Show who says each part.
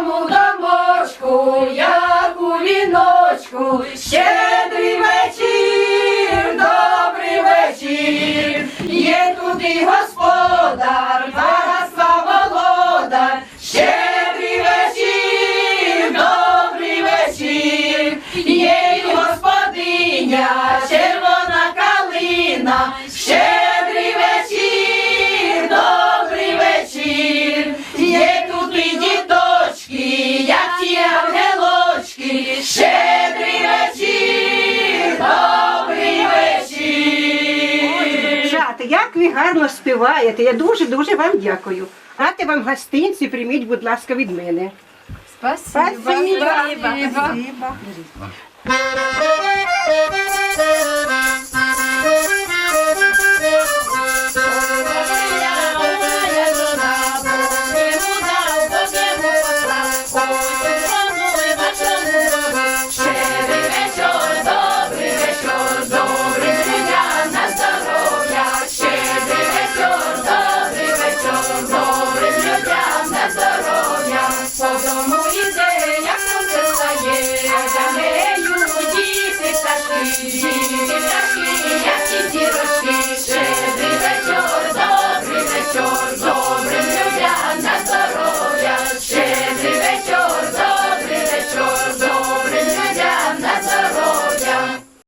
Speaker 1: своєму домочку, як у віночку, щедрий вечір, добрий вечір, є тут і господар, багатства володар, щедрий вечір, добрий вечір, є і господиня, червона калина, щедрий
Speaker 2: Дівчата, як ви гарно співаєте. Я дуже-дуже вам дякую. Рати вам гостинці, прийміть, будь ласка, від мене.
Speaker 1: Спасибо.
Speaker 2: Спасибо.
Speaker 1: Спасибо.